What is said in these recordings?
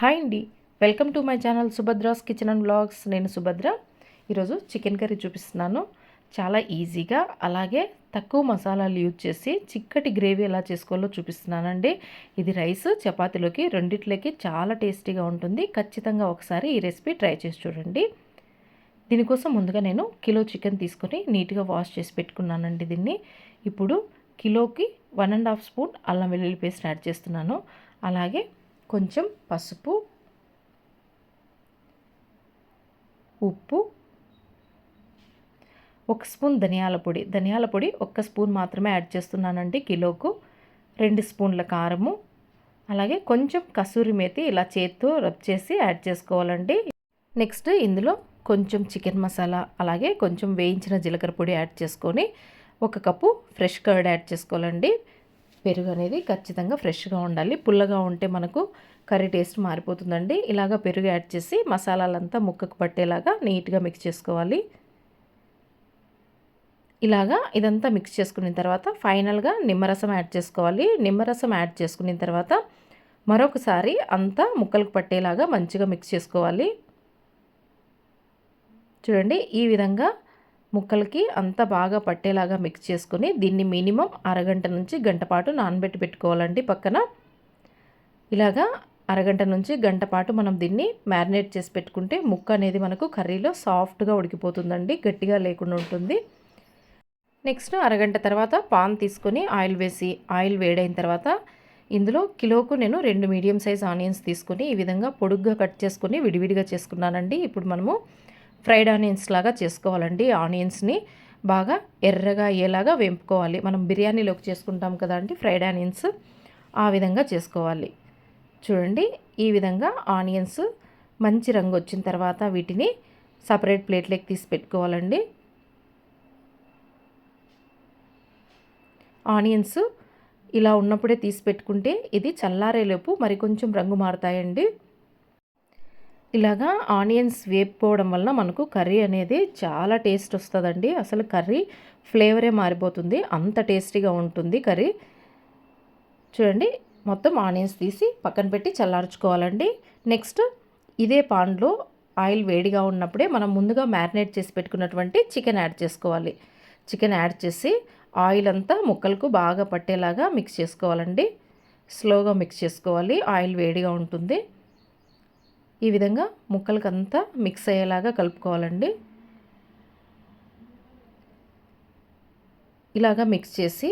Hi అండి. Welcome to my channel Subhadra's kitchen and blogs. నేను సుభద్ర. ఈరోజు చికెన్ కర్రీ చూపిస్తున్నాను. చాలా ఈజీగా అలాగే తక్కువ మసాలాలు యూజ్ చేసి చిక్కటి గ్రేవీ ఎలా చేసుకోవాలో చూపిస్తున్నానండి. ఇది రైస్ చపాతీలోకి రెండిట్లోకి చాలా టేస్టీగా ఉంటుంది. ఖచ్చితంగా ఒకసారి ఈ రెసిపీ ట్రై చేసి చూడండి. దీనికోసం ముందుగా నేను కిలో చికెన్ తీసుకొని నీట్గా వాష్ చేసి పెట్టుకున్నానండి దీన్ని. ఇప్పుడు కిలోకి వన్ అండ్ హాఫ్ స్పూన్ అల్లం వెల్లుల్లి పేస్ట్ యాడ్ చేస్తున్నాను. అలాగే కొంచెం పసుపు ఉప్పు ఒక స్పూన్ ధనియాల పొడి. ధనియాల పొడి ఒక్క స్పూన్ మాత్రమే యాడ్ చేస్తున్నానండి కిలోకు. రెండు స్పూన్ల కారము అలాగే కొంచెం కసూరి మేతి ఇలా చేత్తో రబ్ చేసి యాడ్ చేసుకోవాలండి. నెక్స్ట్ ఇందులో కొంచెం చికెన్ మసాలా అలాగే కొంచెం వేయించిన జీలకర్ర పొడి యాడ్ చేసుకొని ఒక కప్పు ఫ్రెష్ కర్డ్ యాడ్ చేసుకోవాలండి. పెరుగు అనేది ఖచ్చితంగా ఫ్రెష్గా ఉండాలి. పుల్లగా ఉంటే మనకు కర్రీ టేస్ట్ మారిపోతుందండి. ఇలాగ పెరుగు యాడ్ చేసి మసాలాలంతా ముక్కకు పట్టేలాగా నీట్గా మిక్స్ చేసుకోవాలి. ఇలాగా ఇదంతా మిక్స్ చేసుకున్న తర్వాత ఫైనల్గా నిమ్మరసం యాడ్ చేసుకోవాలి. నిమ్మరసం యాడ్ చేసుకున్న తర్వాత మరొకసారి అంతా ముక్కలకు పట్టేలాగా మంచిగా మిక్స్ చేసుకోవాలి. చూడండి ఈ విధంగా ముక్కలకి అంతా బాగా పట్టేలాగా మిక్స్ చేసుకొని దీన్ని మినిమం అరగంట నుంచి గంట పాటు నానబెట్టి పెట్టుకోవాలండి పక్కన. ఇలాగా అరగంట నుంచి గంట పాటు మనం దీన్ని మ్యారినేట్ చేసి పెట్టుకుంటే ముక్క అనేది మనకు కర్రీలో సాఫ్ట్గా ఉడికిపోతుందండి గట్టిగా లేకుండా ఉంటుంది. నెక్స్ట్ అరగంట తర్వాత పాన్ తీసుకొని ఆయిల్ వేసి ఆయిల్ వేడైన తర్వాత ఇందులో కిలోకు నేను రెండు మీడియం సైజ్ ఆనియన్స్ తీసుకొని ఈ విధంగా పొడుగ్గా కట్ చేసుకొని విడివిడిగా చేసుకున్నానండి. ఇప్పుడు మనము ఫ్రైడ్ ఆనియన్స్ లాగా చేసుకోవాలండి. ఆనియన్స్ని బాగా ఎర్రగా అయ్యేలాగా వేపుకోవాలి. మనం బిర్యానీలోకి చేసుకుంటాం కదా అండి ఫ్రైడ్ ఆనియన్స్. ఆ విధంగా చేసుకోవాలి. చూడండి ఈ విధంగా ఆనియన్స్ మంచి రంగు వచ్చిన తర్వాత వీటిని సపరేట్ ప్లేట్లోకి తీసి పెట్టుకోవాలండి. ఆనియన్స్ ఇలా ఉన్నప్పుడే తీసి పెట్టుకుంటే ఇది చల్లారేలోపు మరి కొంచెం రంగు మారుతాయండి. ఇలాగా ఆనియన్స్ వేపుకోవడం వలన మనకు కర్రీ అనేది చాలా టేస్ట్ వస్తుందండి. అసలు కర్రీ ఫ్లేవరే మారిపోతుంది. అంత టేస్టీగా ఉంటుంది కర్రీ. చూడండి మొత్తం ఆనియన్స్ తీసి పక్కన పెట్టి చల్లార్చుకోవాలండి. నెక్స్ట్ ఇదే పాన్లో ఆయిల్ వేడిగా ఉన్నప్పుడే మనం ముందుగా మ్యారినేట్ చేసి పెట్టుకున్నటువంటి చికెన్ యాడ్ చేసుకోవాలి. చికెన్ యాడ్ చేసి ఆయిల్ అంతా ముక్కలకు బాగా పట్టేలాగా మిక్స్ చేసుకోవాలండి. స్లోగా మిక్స్ చేసుకోవాలి. ఆయిల్ వేడిగా ఉంటుంది. ఈ విధంగా ముక్కలకంతా మిక్స్ అయ్యేలాగా కలుపుకోవాలండి. ఇలాగా మిక్స్ చేసి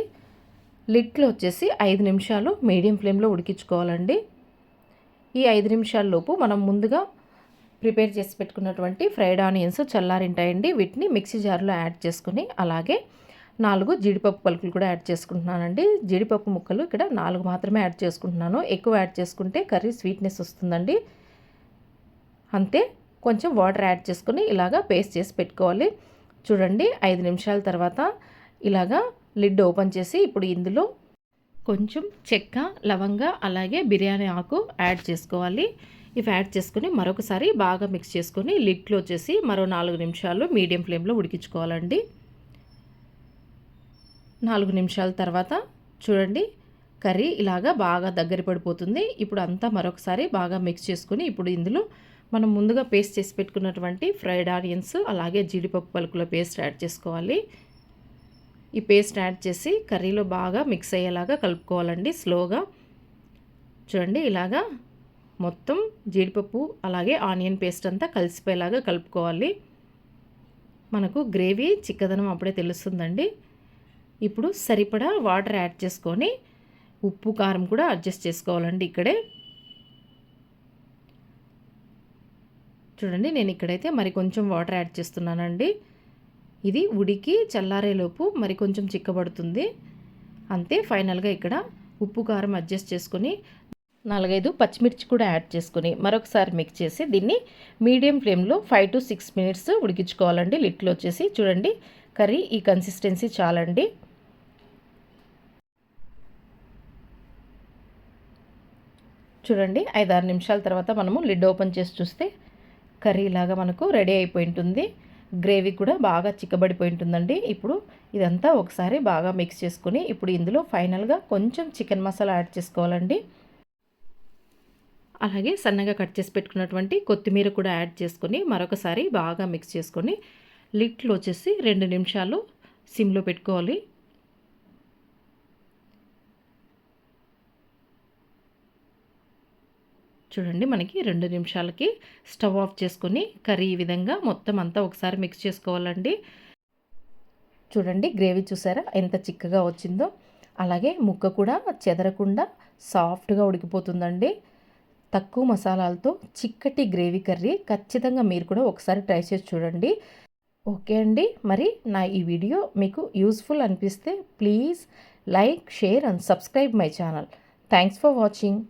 లిడ్లో వచ్చేసి ఐదు నిమిషాలు మీడియం ఫ్లేమ్లో ఉడికించుకోవాలండి. ఈ ఐదు నిమిషాల్లోపు మనం ముందుగా ప్రిపేర్ చేసి పెట్టుకున్నటువంటి ఫ్రైడ్ ఆనియన్స్ చల్లారింటాయండి. వీటిని మిక్సీ జార్లో యాడ్ చేసుకుని అలాగే నాలుగు జీడిపప్పు పలుకులు కూడా యాడ్ చేసుకుంటున్నానండి. జీడిపప్పు ముక్కలు ఇక్కడ నాలుగు మాత్రమే యాడ్ చేసుకుంటున్నాను. ఎక్కువ యాడ్ చేసుకుంటే కర్రీ స్వీట్నెస్ వస్తుందండి. అంతే కొంచెం వాటర్ యాడ్ చేసుకుని ఇలాగా పేస్ట్ చేసి పెట్టుకోవాలి. చూడండి ఐదు నిమిషాల తర్వాత ఇలాగా లిడ్ ఓపెన్ చేసి ఇప్పుడు ఇందులో కొంచెం చెక్క లవంగ అలాగే బిర్యానీ ఆకు యాడ్ చేసుకోవాలి. ఇవి యాడ్ చేసుకుని మరొకసారి బాగా మిక్స్ చేసుకొని లిడ్ క్లోజ్ చేసి మరో నాలుగు నిమిషాలు మీడియం ఫ్లేమ్లో ఉడికించుకోవాలండి. నాలుగు నిమిషాల తర్వాత చూడండి కర్రీ ఇలాగా బాగా దగ్గర పడిపోతుంది. ఇప్పుడు అంతా మరొకసారి బాగా మిక్స్ చేసుకుని ఇప్పుడు ఇందులో మనం ముందుగా పేస్ట్ చేసి పెట్టుకున్నటువంటి ఫ్రైడ్ ఆనియన్స్ అలాగే జీడిపప్పు పలుకుల పేస్ట్ యాడ్ చేసుకోవాలి. ఈ పేస్ట్ యాడ్ చేసి కర్రీలో బాగా మిక్స్ అయ్యేలాగా కలుపుకోవాలండి స్లోగా. చూడండి ఇలాగా మొత్తం జీడిపప్పు అలాగే ఆనియన్ పేస్ట్ అంతా కలిసిపోయేలాగా కలుపుకోవాలి. మనకు గ్రేవీ చిక్కదనం అప్పుడే తెలుస్తుందండి. ఇప్పుడు సరిపడా వాటర్ యాడ్ చేసుకొని ఉప్పు కారం కూడా అడ్జస్ట్ చేసుకోవాలండి ఇక్కడే. చూడండి నేను ఇక్కడైతే మరి కొంచెం వాటర్ యాడ్ చేస్తున్నానండి. ఇది ఉడికి చల్లారేలోపు మరి కొంచెం చిక్కబడుతుంది. అంతే ఫైనల్గా ఇక్కడ ఉప్పు కారం అడ్జస్ట్ చేసుకొని నాలుగైదు పచ్చిమిర్చి కూడా యాడ్ చేసుకొని మరొకసారి మిక్స్ చేసి దీన్ని మీడియం ఫ్లేమ్లో ఫైవ్ టు సిక్స్ మినిట్స్ ఉడికించుకోవాలండి. లిట్లో వచ్చేసి చూడండి కర్రీ ఈ కన్సిస్టెన్సీ చాలండి. చూడండి ఐదారు నిమిషాల తర్వాత మనము లిడ్ ఓపెన్ చేసి చూస్తే కర్రీ లాగా మనకు రెడీ అయిపోయి ఉంటుంది గ్రేవీ కూడా బాగా చిక్కబడిపోయి ఉంటుందండి ఇప్పుడు ఇదంతా ఒకసారి బాగా మిక్స్ చేసుకుని ఇప్పుడు ఇందులో ఫైనల్గా కొంచెం చికెన్ మసాలా యాడ్ చేసుకోవాలండి. అలాగే సన్నగా కట్ చేసి పెట్టుకున్నటువంటి కొత్తిమీర కూడా యాడ్ చేసుకొని మరొకసారి బాగా మిక్స్ చేసుకొని లిట్లో వచ్చేసి రెండు నిమిషాలు సిమ్లో పెట్టుకోవాలి. చూడండి మనకి రెండు నిమిషాలకి స్టవ్ ఆఫ్ చేసుకొని కర్రీ ఈ విధంగా మొత్తం అంతా ఒకసారి మిక్స్ చేసుకోవాలండి. చూడండి గ్రేవీ చూసారా? ఎంత చిక్కగా వచ్చిందో. అలాగే ముక్క కూడా చెదరకుండా సాఫ్ట్గా ఉడికిపోతుందండి. తక్కువ మసాలాలతో చిక్కటి గ్రేవీ కర్రీ ఖచ్చితంగా మీరు కూడా ఒకసారి ట్రై చేసి చూడండి. ఓకే అండి మరి నా ఈ వీడియో మీకు యూస్ఫుల్ అనిపిస్తే please like share and subscribe my channel. Thanks for watching.